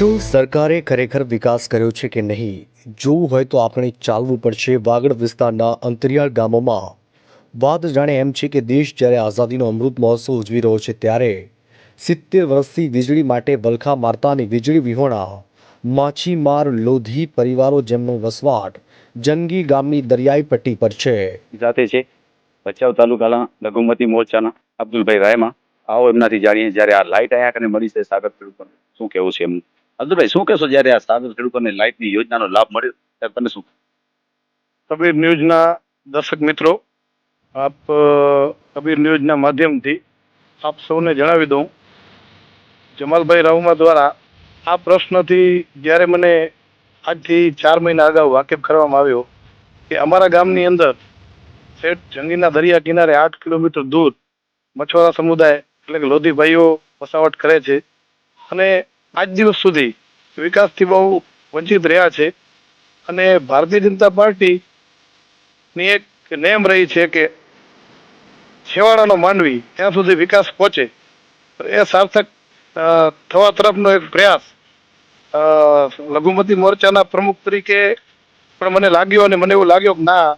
શું સરકારે ખરેખર વિકાસ કર્યો છે કે નહીં? જોવું હોય તો આપણે ચાલવું પડશે વાગડ વિસ્તારના અંતરિયાળ ગામોમાં. વાત જાણે એમ છે કે દેશ જ્યારે આઝાદીનો અમૃત મહોત્સવ ઉજવી રહ્યો છે ત્યારે સિત્તેર વર્ષથી વીજળી માટે વલખા મારતાની વીજળી વિહોણા, માછીમાર લોધી પરિવારો જેમનો વસવાટ જંગી ગામની દરિયાઈ પટ્ટી પર છે. જાતે છે. ભચાઉ તાલુકાના લઘુમતી મોરચાના અબ્દુલભાઈ રાયમાં. આવો એમનાથી જાણીએ જ્યારે આ લાઇટ આયા અને મળી છે સાગર ખેડૂતોને. શું કહેવું છે એમનું? અબ્દુલભાઈ, શું કહેશો જ્યારે આ સાગર ખેડૂતોને લાઇટની યોજનાનો લાભ મળ્યો? ત્યારે તમે શું કબીર ન્યૂઝના દર્શક મિત્રો, આપ કબીર ન્યૂઝના માધ્યમથી આપ સૌને જણાવી દઉં. જમાલભાઈ રાવમા દ્વારા આ પ્રશ્નથી જ્યારે મને આજથી ચાર મહિના અગાઉ વાકેફ કરવામાં આવ્યો કે અમારા ગામની અંદર શેઠ જંગીના દરિયા કિનારે આઠ કિલોમીટર દૂર મછવારા સમુદાય એટલે કે લોધી ભાઈઓ વસાવટ કરે છે. અને આજ દિવસ સુધી વિકાસથી બહુ વંચિત રહ્યા છે અને ભારતીય જનતા પાર્ટી ની એક નેમ રહી છે કે છેવાડાનો માનવી, ત્યાં સુધી વિકાસ પહોંચે. એ સાર્થક થવા તરફનો એક પ્રયાસ લઘુમતી મોરચાના પ્રમુખ તરીકે પણ મને લાગ્યો અને મને એવું લાગ્યો કે ના,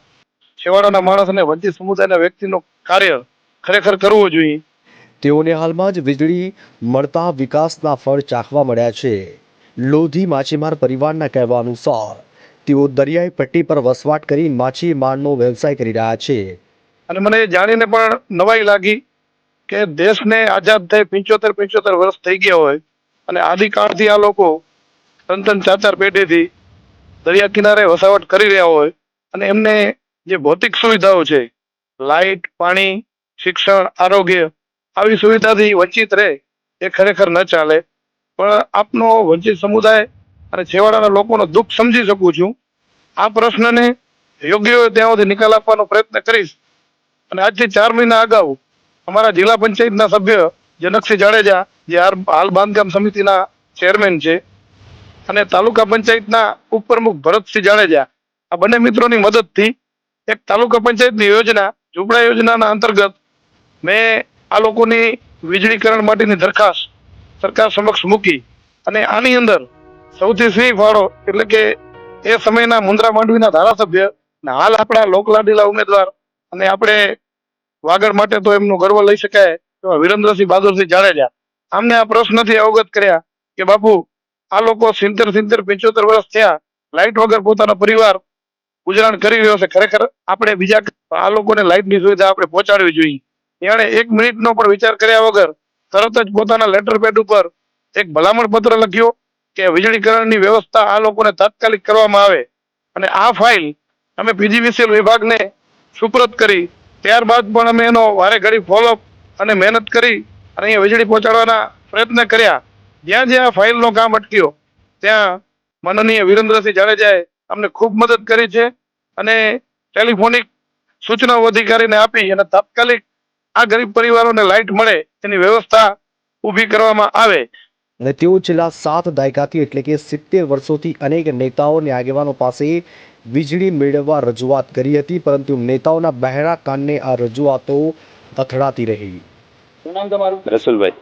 છેવાડાના માણસ અને વંચિત સમુદાયના વ્યક્તિનું કાર્ય ખરેખર કરવું જોઈએ. તેઓને હાલમાં જ વીજળી મળતા વિકાસના ફળ ચાખવા મળ્યા છે. લોધી માછીમાર પરિવારના કહેવા અનુસાર, તેઓ દરિયાઈ પટ્ટી પર વસવાટ કરી માછીમારનો વ્યવસાય કરી રહ્યા છે. અને મને જાણીને પણ નવાઈ લાગી કે દેશને આઝાદ થઈ પંચોતેર પંચોતેર વર્ષ થઈ ગયા હોય અને આદિકાળથી આ લોકો ત્રણ ત્રણ ચાર ચાર પેઢીથી દરિયા કિનારે વસાવટ કરી રહ્યા હોય અને એમને જે ભૌતિક સુવિધાઓ છે લાઇટ પાણી, શિક્ષણ, આરોગ્ય આવી સુવિધાથી વંચિત રહે એ ખરેખર ન ચાલે. પણ આપનો વંચિત સમુદાય અને છેવાડાના લોકોનો દુઃખ સમજી શકું છું. આ પ્રશ્નને યોગ્ય હોય ત્યાં નિકાલ આપવાનો પ્રયત્ન કરીશ. અને આજથી ચાર મહિના અગાઉ અમારા જિલ્લા પંચાયતના સભ્ય જનકસિંહ જાડેજા, જે હાલ બાંધકામ સમિતિના ચેરમેન છે, અને તાલુકા પંચાયતના ઉપપ્રમુખ ભરતસિંહ જાડેજા. આ બંને મિત્રોની મદદથી એક તાલુકા પંચાયતની યોજના, ઝુંપડા યોજનાના અંતર્ગત મેં આ લોકોની વીજળીકરણ માટેની દરખાસ્ત સરકાર સમક્ષ મૂકી અને આની અંદર સૌથી સિંહ ફાળો એટલે કે એ સમયના મુંદ્રા માંડવીના ધારાસભ્ય અને હાલ આપણા લોકલાડીલા ઉમેદવાર અને આપણે વાગડ માટે તો એમનો ગર્વ લઈ શકાય એવા વિરેન્દ્રસિંહ બહાદુરસિંહ જાડેજા. આમને આ પ્રશ્નથી અવગત કર્યા કે બાપુ, આ લોકો સિત્તેર સિત્તેર પંચોતેર વર્ષ થયા, લાઇટ વગર પોતાનો પરિવાર ગુજરાન કરી રહ્યો છે. ખરેખર આપણે બીજા આ લોકોને લાઇટની સુવિધા આપણે પહોંચાડવી જોઈએ. એણે એક મિનિટનો પણ વિચાર કર્યા વગર તરત જ પોતાના લેટર પેડ ઉપર એક ભલામણ પત્ર લખ્યો કે વીજળીકરણની વ્યવસ્થા આ લોકોને તાત્કાલિક કરવામાં આવે અને આ ફાઇલ અમે પીજીવીસીએલ વિભાગને સુપ્રત કરી. ત્યારબાદ પણ અમે એનો વારે ઘડી ફોલોઅપ અને મહેનત કરી અને અહીંયા વીજળી પહોંચાડવાના પ્રયત્ન કર્યા. જ્યાં જ્યાં ફાઇલનો કામ અટક્યો, ત્યાં માનનીય વિરેન્દ્રસિંહ જાડેજાએ અમને ખૂબ મદદ કરી છે અને ટેલિફોનિક સૂચનાઓ અધિકારીને આપી અને તાત્કાલિક આ ગરીબ પરિવારોને લાઇટ મળે તેની વ્યવસ્થા ઊભી કરવામાં આવે. અને તેઓ છેલ્લા સાત દાયકાથી એટલે કે સિત્તેર વર્ષોથી અનેક નેતાઓ અને આગેવાનો પાસે વીજળી મેળવવા રજૂઆત કરી હતી પરંતુ નેતાઓના બહેરા કાનને આ રજૂઆતો અથડાતી રહી. શું નામ તમારું? રસુલભાઈ.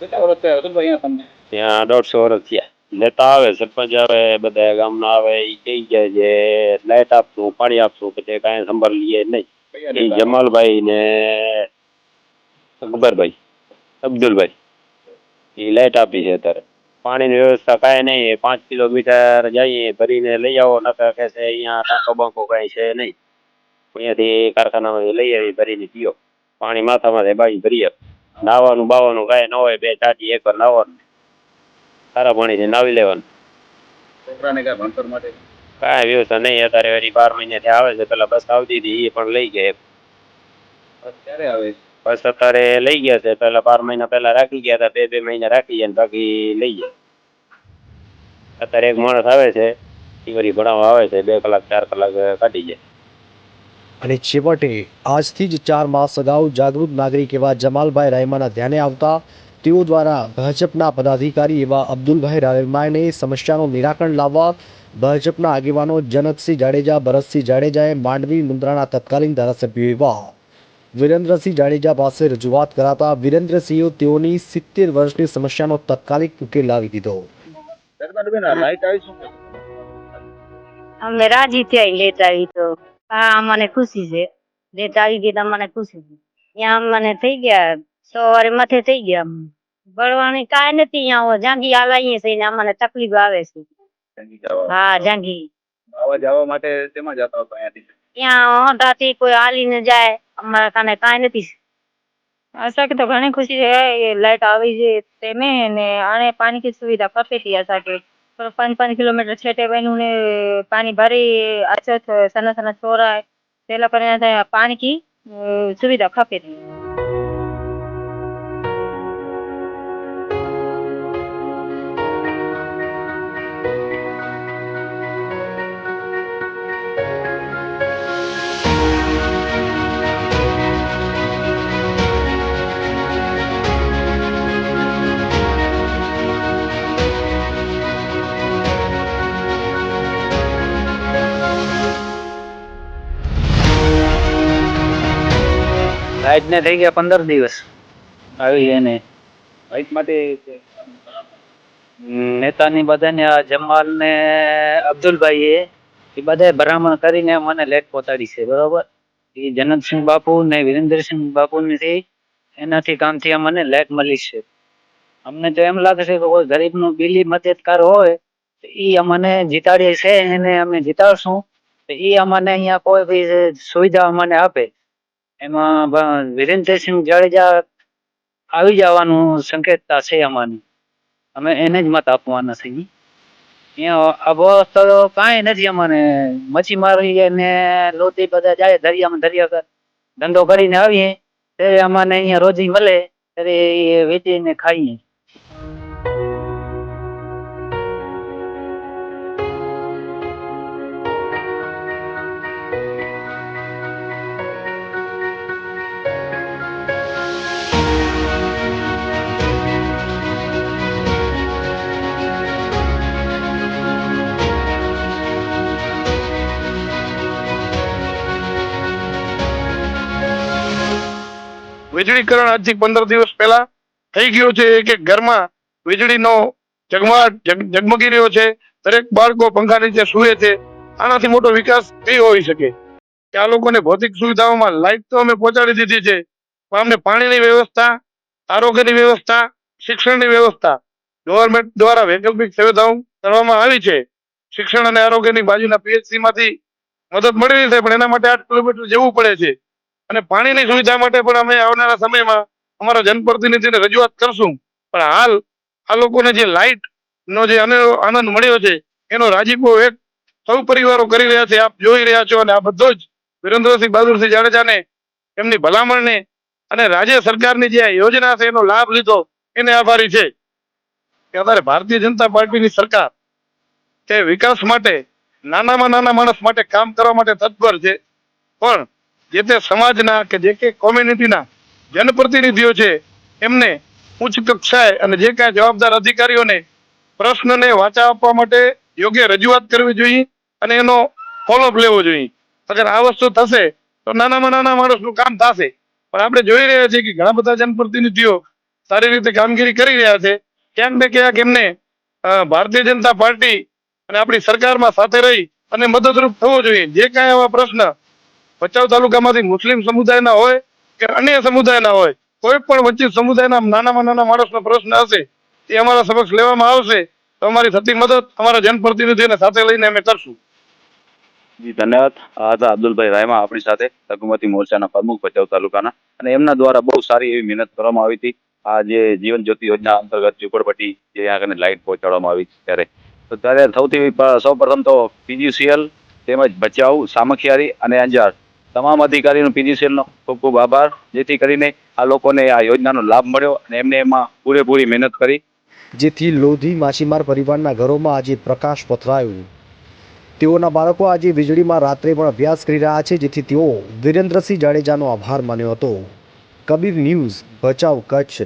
કેટલા વર્ષ થયા? રસુલભાઈ અહીંયા તમને? ત્યાં દોઢસો વર્ષ થયા. નેતા આવે સરપંચ આવે બધા ગામના આવે એ કહી જાય છે લાઇટ આપશું પાણી આપશું પછી કાંઈ સંભાળ લઈએ નહીં. એ? જમાલભાઈ ને અકબરભાઈ, અબ્દુલભાઈ. એ લાઈટ આપી છે અત્યારે. પાણીની વ્યવસ્થા કાંઈ નહીં પાંચ કિલોમીટર જઈએ, ભરીને લઈ આવો, નકર કે છે અહીંયા ટાંકો બાંકો કાંઈ છે નહીં. અહીંયાથી કારખાનામાં લઈ આવી, ભરીને પીઓ પાણી માથામાંથી બાઈ ભરીએ નાવાનું બાવાનું કાંઈ ન હોય, બે ચાટી એક વાર નાવાનું. સારા પાણીથી નાવી લેવાનું. છોકરાને કાંઈ ભણતર માટે કાંઈ તો નહીં અત્યારે વળી બાર મહિનાથી આવે છે પેલા બસ આવતી હતી એ પણ લઈ ગયા અત્યારે આવે બસ અત્યારે લઈ ગયા છે પેલા બાર મહિના પહેલા રાખી ગયા હતા બે બે મહિના રાખી ગયા ને બાકી લઈ ગયા. અત્યારે એક માણસ આવે છે એ વળી ભણાવવા આવે છે બે કલાક ચાર કલાક કાઢી જાય. અને છેવટે આજથી જ ચાર માસ અગાઉ જાગૃત નાગરિક એવા જમાલભાઈ રાયમાના ધ્યાને આવતા તેઓ દ્વારા ભાજપના પદાધિકારી એવા અબ્દુલભાઈ રાયમાને સમસ્યાનું નિરાકરણ લાવવા ભાજપના આગેવાનો જનકસિંહ જાડેજા ભરતસિંહ જાડેજાએ માંડવી મુન્દ્રાના તત્કાલીન ધારાસભ્યો એવા વિરેન્દ્રસિંહ જાડેજા પાસે રજૂઆત કરાતા વિરેન્દ્રસિંહે તેઓની સિત્તેર વર્ષની સમસ્યાનો તત્કાલિક ઉકેલ લાવી દીધો. અમે રાજી થયા લેટ આવી તો. હા મને ખુશી છે. લેટ આવી ગઈ તો અમને ખુશી છે. ત્યાં મને થઈ ગયા સવારે માથે થઈ ગયા. બળવાની ભરવાની કાંઈ નથી અહીંયા જાંગી હલાવીએ છે ને અમને તકલીફ આવે છે. હા જંગી. આવવા જવા માટે તેમાં જતા હતા અહીંયાથી? ત્યાં હોંડાથી કોઈ હાલીને જાય અમારા કાને કાંઈ નથી. અસાકે તો ઘણી ખુશી છે એ લાઈટ આવી છે તેને ને આને પાણીની સુવિધા કિલોમીટર છેટે પાણી ભરી અછત સના સના છોરા પાણી કી સુવિધા ખપે લાઈટ ને થઈ ગયા પંદર દિવસ. આવી એને લાઈટ માટે નેતાની બધાને આ જમાલ ને અબ્દુલભાઈ એ બધા બધાએ ભલામણ કરીને મને લેટ પહોંચાડી છે બરોબર? એ જનકસિંહ બાપુ ને વિરેન્દ્રસિંહ બાપુ થી એનાથી કામથી અમને લેટ મળી છે. અમને તો એમ લાગે છે કે કોઈ ગરીબનું બિલી મદદગાર હોય તો એ અમને જીતાડીએ છે એને અમે જીતાડશું. તો એ અમને અહીંયા કોઈ બી સુવિધા અમને આપે. એમાં વિરેન્દ્રસિંહ જાડેજા આવી જવાનું સંકેતતા છે અમાને અમે એને જ મત આપવાના છે ઈ. અહીંયા અવસ્થા તો કાંઈ નથી અમારે. મચ્છીમારી ને લોટી બધા જાય દરિયામાં દરિયા ધંધો કરીને આવીએ. ત્યારે અમાને અહીંયા રોજી મળે. ત્યારે વેચીને ખાઈએ. વીજળીકરણ આજથી પંદર દિવસ પહેલા થઈ ગયું છે. એક એક ઘરમાં વીજળીનો જગમાટ જગમગી રહ્યો છે. દરેક બાળકો પંખા નીચે સૂએ છે. આનાથી મોટો વિકાસ કઈ હોઈ શકે. કે આ લોકોને ભૌતિક સુવિધાઓમાં લાઈટ તો અમે પહોંચાડી દીધી છે. પણ અમને પાણીની વ્યવસ્થા, આરોગ્યની વ્યવસ્થા, શિક્ષણની વ્યવસ્થા ગવર્મેન્ટ દ્વારા વૈકલ્પિક સુવિધાઓ કરવામાં આવી છે. શિક્ષણ અને આરોગ્યની બાજુના પીએચસી માંથી મદદ મળી રહી છે. પણ એના માટે આઠ કિલોમીટર જવું પડે છે. અને પાણીની સુવિધા માટે પણ અમે આવનારા સમયમાં અમારા જનપ્રતિનિધિને રજૂઆત કરશું. પણ હાલ, આ લોકોને જે લાઇટ નો જે આનંદ મળ્યો છે, એનો રાજીપો એક સૌ પરિવારો કરી રહ્યા છે. આપ જોઈ રહ્યા છો અને આ બધો જ વિરેન્દ્રસિંહ બહાદુરસિંહ જાડેજાને, એમની ભલામણને અને રાજ્ય સરકારની જે યોજના છે, એનો લાભ લીધો, એને આભારી છે. કે અત્યારે ભારતીય જનતા પાર્ટીની સરકાર તે વિકાસ માટે, નાનામાં નાના માણસ માટે કામ કરવા માટે તત્પર છે. પણ જે તે સમાજના કે જે કે કોમ્યુનિટીના જનપ્રતિનિધિઓ છે, એમને ઉચ્ચ કક્ષાએ અને જે કાંઈ જવાબદાર અધિકારીઓને પ્રશ્નને વાચા આપવા માટે યોગ્ય રજૂઆત કરવી જોઈએ અને એનો ફોલોઅપ લેવો જોઈએ. અગર આ વસ્તુ થશે, તો નાનામાં નાના માણસનું કામ થશે. પણ આપણે જોઈ રહ્યા છીએ કે ઘણા બધા જનપ્રતિનિધિઓ સારી રીતે કામગીરી કરી રહ્યા છે. ક્યાંક ને ક્યાંક એમને ભારતીય જનતા પાર્ટી અને આપણી સરકારમાં સાથે રહી અને મદદરૂપ થવો જોઈએ. જે કાંઈ આવા પ્રશ્ન ભચાઉ તાલુકામાંથી મુસ્લિમ સમુદાયના હોય કે અન્ય સમુદાયના હોય, કોઈ પણ વંચિત સમુદાયના નાનામાં નાના માણસનો પ્રશ્ન હશે એ અમારા સમક્ષ લેવામાં આવશે, તો અમારી થતી મદદ અમારા જનપ્રતિનિધિને સાથે લઈને અમે કરશું. જી, ધન્યવાદ. હતા અબ્દુલભાઈ રાયમા આપણી સાથે લઘુમતી મોરચાના પ્રમુખ ભચાઉ તાલુકાના. અને એમના દ્વારા બહુ સારી એવી મહેનત કરવામાં આવી હતી. આ જે જીવન જ્યોતિ યોજના અંતર્ગત ઝુંપડપટ્ટી, જે આગળ લાઇટ પહોંચાડવામાં આવી ત્યારે. તો ત્યારે સૌથી સૌ પ્રથમ તો પીજીસીએલ તેમજ ભચાઉ સામખિયારી અને અંજાર તમામ અધિકારીનો પીજીસીએલનો ખૂબ ખૂબ આભાર. જેથી કરીને આ લોકોને આ યોજનાનો લાભ મળ્યો અને એમને એમાં પૂરેપૂરી મહેનત કરી. જેથી લોધી માછીમાર પરિવારના ઘરોમાં આજે પ્રકાશ પથરાયો. તેઓના બાળકો આજે વીજળીમાં રાત્રે પણ અભ્યાસ કરી રહ્યા છે, જેથી તેઓ વિરેન્દ્રસિંહ જાડેજાનો આભાર માન્યો હતો. કબીર ન્યૂઝ, ભચાઉ કચ્છ.